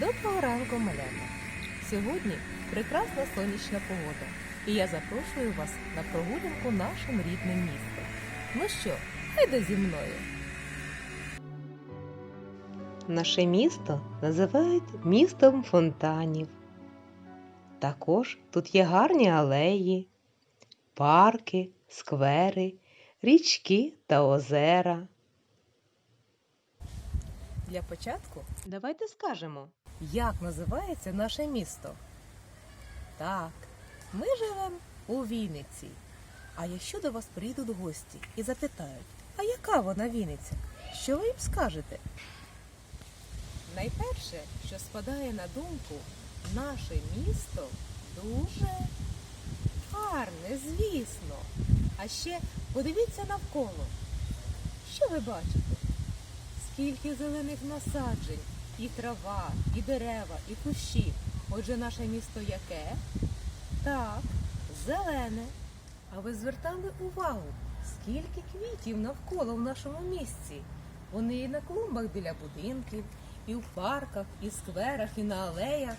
Доброго ранку, малята! Сьогодні прекрасна сонячна погода, і я запрошую вас на прогулянку нашим рідним містом. Ну що, хайде зі мною. Наше місто називають містом фонтанів. Також тут є гарні алеї, парки, сквери, річки та озера. Для початку, Давайте скажемо. Як називається наше місто? Так, ми живемо у Вінниці. А якщо до вас прийдуть гості і запитають, а яка вона Вінниця? Що ви їм скажете? Найперше, що спадає на думку, наше місто дуже гарне, звісно. А ще подивіться навколо. Що ви бачите? Скільки зелених насаджень, і трава, і дерева, і кущі. Отже, наше місто яке? Так, зелене. А ви звертали увагу, скільки квітів навколо в нашому місці? Вони і на клумбах біля будинків, і в парках, і скверах, і на алеях.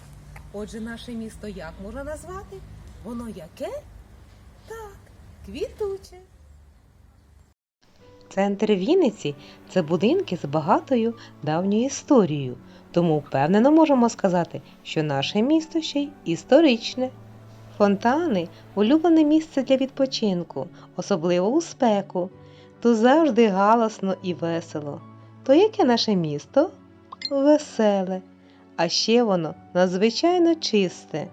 Отже, наше місто як можна назвати? Воно яке? Так, квітуче. Центр Вінниці це будинки з багатою давньою історією, тому впевнено можемо сказати, що наше місто ще й історичне. Фонтани улюблене місце для відпочинку, особливо у спеку. Тут завжди галасно і весело. То яке наше місто? Веселе, а ще воно надзвичайно чисте.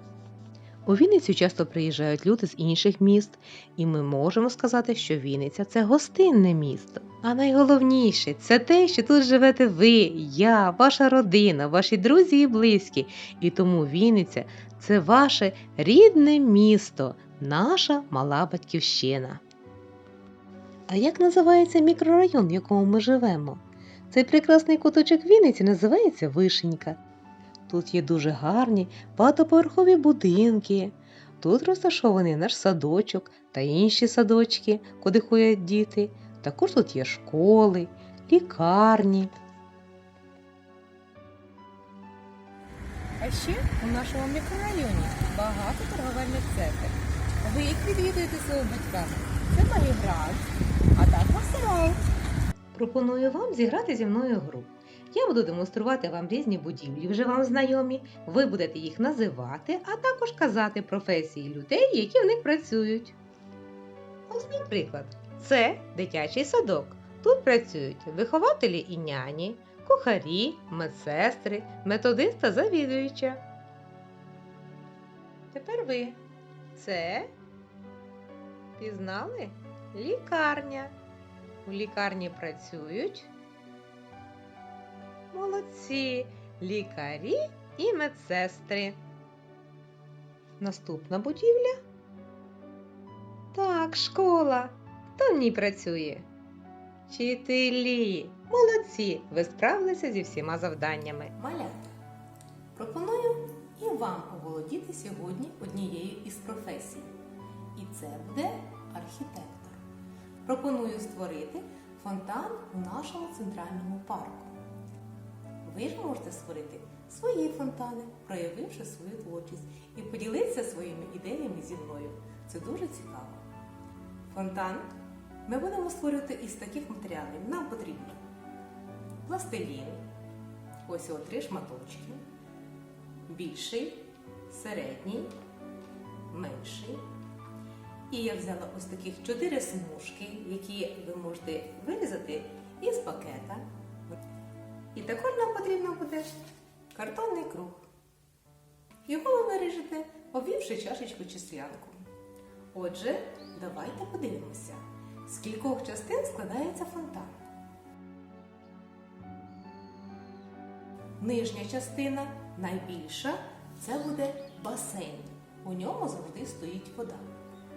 У Вінницю часто приїжджають люди з інших міст, і ми можемо сказати, що Вінниця це гостинне місто. А найголовніше це те, що тут живете ви, я, ваша родина, ваші друзі і близькі. І тому Вінниця це ваше рідне місто, наша мала батьківщина. А як називається мікрорайон, в якому ми живемо? Цей прекрасний куточок Вінниці називається Вишенька. Тут є дуже гарні багатоповерхові будинки. Тут розташований наш садочок та інші садочки, куди ходять діти. Також тут є школи, лікарні. А ще у нашому мікрорайоні багато торговельних центрів. Ви їх відвідуєте своїми батьками. Це Маріград, а також Сарай. Пропоную вам зіграти зі мною гру. Я буду демонструвати вам різні будівлі, вже вам знайомі. Ви будете їх називати, а також казати професії людей, які в них працюють. Ось приклад. Це дитячий садок. Тут працюють вихователі і няні, кухарі, медсестри, методист та завідуюча. Тепер ви. Це пізнали лікарня. У лікарні працюють молодці лікарі і медсестри. Наступна будівля. Так, школа. Хто в ній працює? Вчителі. Молодці! Ви справилися зі всіма завданнями. Малята. Пропоную і вам оволодіти сьогодні однією із професій. І це буде архітектор. Пропоную створити фонтан у нашому центральному парку. Ви ж можете створити свої фонтани, проявивши свою творчість і поділитися своїми ідеями зі мною. Це дуже цікаво. Фонтан ми будемо створювати із таких матеріалів. Нам потрібно пластилін, ось його три шматочки, більший, середній, менший. І я взяла ось таких чотири смужки, які ви можете вирізати із пакета. І також нам потрібно буде картонний круг. Його ви виріжете, обвівши чашечку чи склянку. Отже, давайте подивимося, з кількох частин складається фонтан. Нижня частина, найбільша, це буде басейн. У ньому завжди стоїть вода.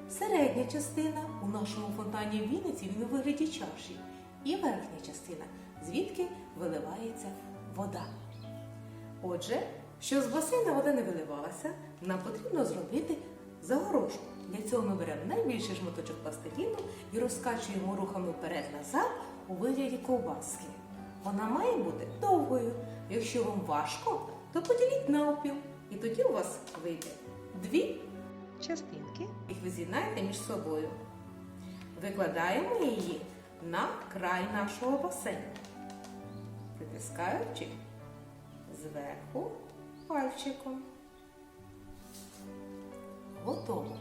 Середня частина у нашому фонтані в Вінниці він у вигляді чаші. І верхня частина, звідки виливається вода. Отже, щоб з басейна вода не виливалася, нам потрібно зробити загорожку. Для цього ми беремо найбільший шматочок пластиліну і розкачуємо рухами вперед-назад у вигляді ковбаски. Вона має бути довгою. Якщо вам важко, то поділіть навпіл. І тоді у вас вийде дві, Частинки. їх ви з'єднаєте між собою. Викладаємо її на край нашого басейну, притискаючи зверху пальчиком. Готово.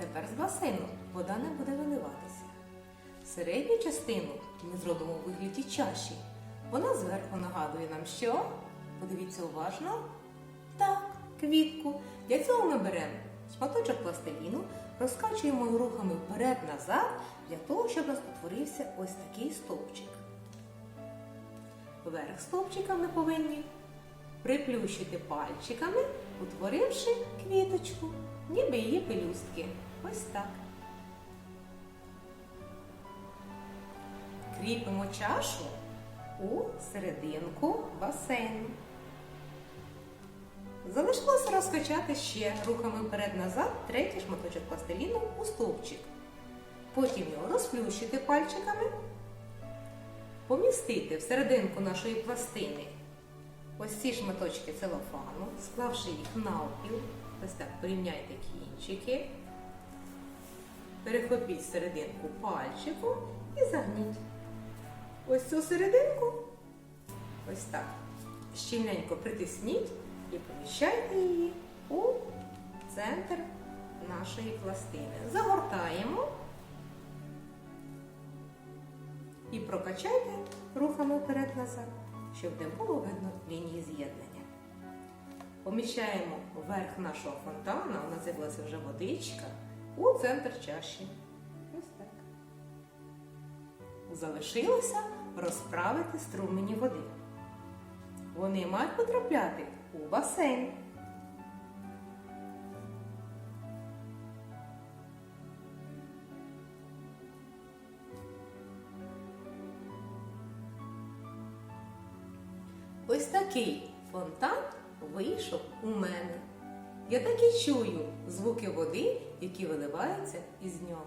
Тепер з басейну вода не буде виливатися. Середню частину ми зробимо у вигляді чаші. Вона зверху нагадує нам, що подивіться уважно. Так, квітку. Для цього ми беремо шматочок пластиліну, розкачуємо його рухами вперед-назад, для того, щоб у нас утворився ось такий стовпчик. Верх стовпчика ми повинні приплющити пальчиками, утворивши квіточку, ніби її пелюстки. Ось так. Кріпимо чашу у серединку басейну. Залишилося розкачати ще рухами вперед-назад третій шматочок пластиліну у стовпчик. Потім його розплющити пальчиками, помістити в серединку нашої пластини ось ці шматочки целофану, склавши їх навпіл, ось так порівняйте кінчики, перехопіть серединку пальчиком і загніть. Ось цю серединку, ось так, щільненько притисніть і поміщайте її у центр нашої пластини. Загортаємо і прокачайте рухами вперед-назад, щоб не було видно лінії з'єднання. Поміщаємо верх нашого фонтана, у нас з'явилася вже водичка, у центр чаші. Ось так. Залишилося розправити струмені води. Вони мають потрапляти у басейн. Ось такий фонтан вийшов у мене. Я так і чую звуки води, які виливаються із нього.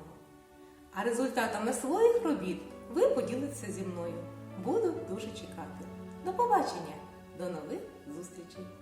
А результатами своїх робіт ви поділитеся зі мною. Буду дуже чекати. До побачення! До нових зустрічей!